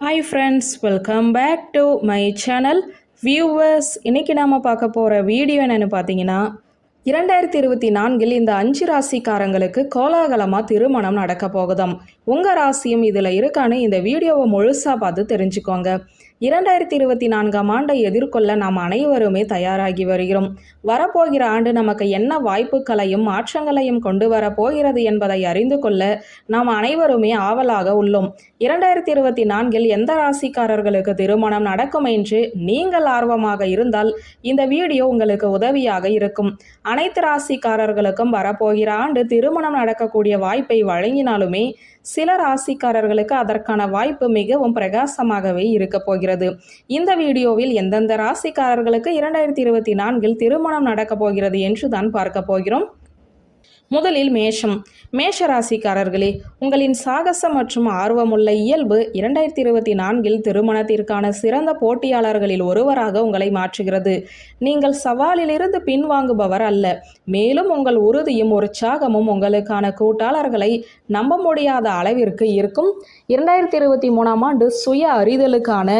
Hi friends welcome back to my channel viewers இன்றைக்கி நாம் பார்க்க போகிற வீடியோ என்னென்னு பார்த்தீங்கன்னா இரண்டாயிரத்தி இருபத்தி நான்கில் இந்த அஞ்சு ராசிக்காரங்களுக்கு கோலாகலமாக திருமணம் நடக்க போகுதாம். உங்கள் ராசியும் இதில் இருக்கான்னு இந்த வீடியோவை முழுசாக பார்த்து தெரிஞ்சுக்கோங்க. இரண்டாயிரத்தி இருபத்தி நான்காம் ஆண்டை எதிர்கொள்ள நாம் அனைவருமே தயாராகி வருகிறோம். வரப்போகிற ஆண்டு நமக்கு என்ன வாய்ப்புகளையும் மாற்றங்களையும் கொண்டு வரப்போகிறது என்பதை அறிந்து கொள்ள நாம் அனைவருமே ஆவலாக உள்ளோம். இரண்டாயிரத்தி இருபத்தி நான்கில் எந்த ராசிக்காரர்களுக்கு திருமணம் நடக்கும் என்று நீங்கள் ஆர்வமாக இருந்தால் இந்த வீடியோ உங்களுக்கு உதவியாக இருக்கும். அனைத்து ராசிக்காரர்களுக்கும் வரப்போகிற ஆண்டு திருமணம் நடக்கக்கூடிய வாய்ப்பை வழங்கினாலுமே சில ராசிக்காரர்களுக்கு அதற்கான வாய்ப்பு மிகவும் பிரகாசமாகவே இருக்க போகிறது. இந்த வீடியோவில் எந்தெந்த ராசிக்காரர்களுக்கு இரண்டாயிரத்தி இருபத்தி நான்கில் திருமணம் நடக்கப் போகிறது என்று தான் பார்க்க போகிறோம். முதலில் மேஷம். மேஷ ராசிக்காரர்களே உங்களின் சாகசம் மற்றும் ஆர்வமுள்ள இயல்பு இரண்டாயிரத்தி இருபத்தி நான்கில் திருமணத்திற்கான சிறந்த போட்டியாளர்களில் ஒருவராக உங்களை மாற்றுகிறது. நீங்கள் சவாலிலிருந்து பின்வாங்குபவர் அல்ல. மேலும் உங்கள் உறுதியும் உற்சாகமும் உங்களுக்கான கூட்டாளர்களை நம்ப முடியாத அளவிற்கு இருக்கும். இரண்டாயிரத்தி இருபத்தி மூணாம் ஆண்டு சுய அறிதலுக்கான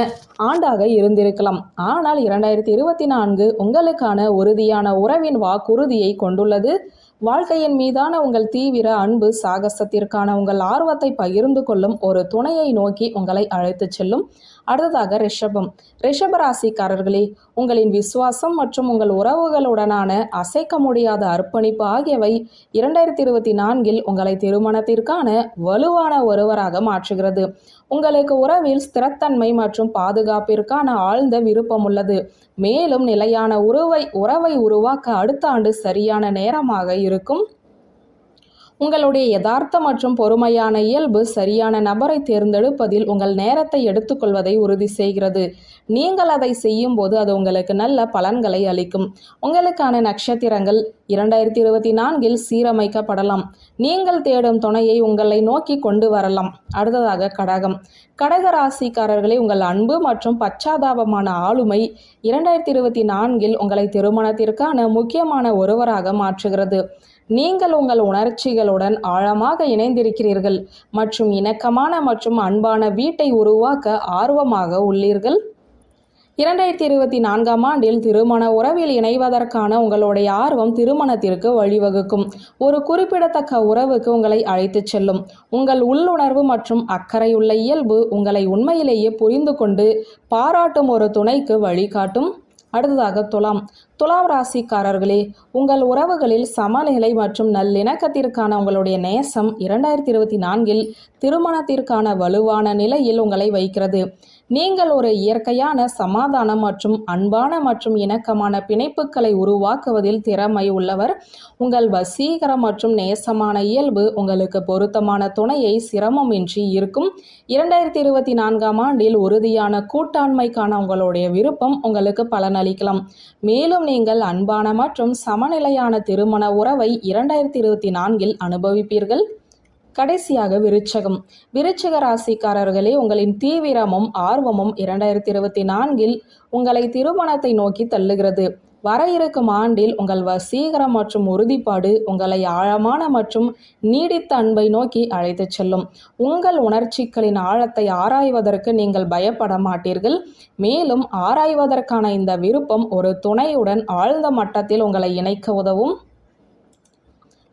ஆண்டாக இருந்திருக்கலாம். ஆனால் இரண்டாயிரத்தி இருபத்தி நான்கு உங்களுக்கான உறுதியான உறவின் வாக்குறுதியை கொண்டுள்ளது. வாழ்க்கையின் மீதான உங்கள் தீவிர அன்பு சாகசத்திற்கான உங்கள் ஆர்வத்தை பகிர்ந்து கொள்ளும் ஒரு துணையை நோக்கி உங்களை அழைத்துச் செல்லும் அடுத்ததாக ரிஷபம். ரிஷப ராசிக்காரர்களே உங்களின் விசுவாசம் மற்றும் உங்கள் உறவுகளுடனான அசைக்க முடியாத அர்ப்பணிப்பு ஆகியவை இரண்டாயிரத்தி இருபத்தி நான்கில் உங்களை திருமணத்திற்கான வலுவான ஒருவராக மாற்றுகிறது. உங்களுக்கு உறவில் ஸ்திரத்தன்மை மற்றும் பாதுகாப்பிற்கான ஆழ்ந்த விருப்பம் உள்ளது. மேலும் நிலையான உறவை உறவை உருவாக்க அடுத்த ஆண்டு சரியான நேரமாக இருக்கும். உங்களுடைய யதார்த்த மற்றும் பொறுமையான இயல்பு சரியான நபரை தேர்ந்தெடுப்பதில் உங்கள் நேரத்தை எடுத்துக்கொள்வதை உறுதி செய்கிறது. நீங்கள் அதை செய்யும் போது அது உங்களுக்கு நல்ல பலன்களை அளிக்கும். உங்களுக்கான நட்சத்திரங்கள் இரண்டாயிரத்தி இருபத்தி நான்கில் சீரமைக்கப்படலாம். நீங்கள் தேடும் துணையை உங்களை நோக்கி கொண்டு வரலாம். அடுத்ததாக கடகம். கடக ராசிக்காரர்களே உங்கள் அன்பு மற்றும் பச்சாதாபமான ஆளுமை இரண்டாயிரத்தி இருபத்தி நான்கில் உங்களை திருமணத்திற்கான முக்கியமான ஒருவராக மாற்றுகிறது. நீங்கள் உங்கள் உணர்ச்சிகளுடன் ஆழமாக இணைந்திருக்கிறீர்கள் மற்றும் இணக்கமான மற்றும் அன்பான வீட்டை உருவாக்க ஆர்வமாக உள்ளீர்கள். இரண்டாயிரத்தி இருபத்தி நான்காம் ஆண்டில் திருமண உறவில் இணைவதற்கான உங்களுடைய ஆர்வம் திருமணத்திற்கு வழிவகுக்கும். ஒரு குறிப்பிடத்தக்க உறவுக்கு உங்களை அழைத்துச் செல்லும். உங்கள் உள்ளுணர்வு மற்றும் அக்கறையுள்ள இயல்பு உங்களை உண்மையிலேயே புரிந்து கொண்டு பாராட்டும் ஒரு துணைக்கு வழிகாட்டும். அடுத்ததாக துலாம். துலாம் ராசிக்காரர்களே உங்கள் உறவுகளில் சமநிலை மற்றும் நல்லிணக்கத்திற்கான உங்களுடைய நேசம் இரண்டாயிரத்தி இருபத்தி நான்கில் திருமணத்திற்கான வலுவான நிலையில் உங்களை வைக்கிறது. நீங்கள் ஒரு இயற்கையான சமாதானம் மற்றும் அன்பான மற்றும் இணக்கமான பிணைப்புகளை உருவாக்குவதில் திறமை உள்ளவர். உங்கள் வசீகரம் மற்றும் நேசமான இயல்பு உங்களுக்கு பொருத்தமான துணையை சிரமமின்றி இருக்கும் இரண்டாயிரத்தி இருபத்தி நான்காம் ஆண்டில் உறுதியான கூட்டாண்மைக்கான உங்களுடைய விருப்பம் உங்களுக்கு பலனளிக்கலாம். மேலும் நீங்கள் அன்பான மற்றும் சமநிலையான திருமண உறவை இரண்டாயிரத்தி இருபத்தி நான்கில் அனுபவிப்பீர்கள். கடைசியாக விருச்சகம். விருச்சக ராசிக்காரர்களே உங்களின் தீவிரமும் ஆர்வமும் இரண்டாயிரத்தி இருபத்தி நான்கில் உங்களை திருமணத்தை நோக்கி தள்ளுகிறது. வர இருக்கும் ஆண்டில் உங்கள் வசீகரம் மற்றும் உறுதிப்பாடு உங்களை ஆழமான மற்றும் நீடித்த அன்பை நோக்கி அழைத்துச் செல்லும். உங்கள் உணர்ச்சிகளின் ஆழத்தை ஆராய்வதற்கு நீங்கள் பயப்பட மாட்டீர்கள். மேலும் ஆராய்வதற்கான இந்த விருப்பம் ஒரு துணையுடன் ஆழ்ந்த மட்டத்தில் உங்களை இணைக்க உதவும்.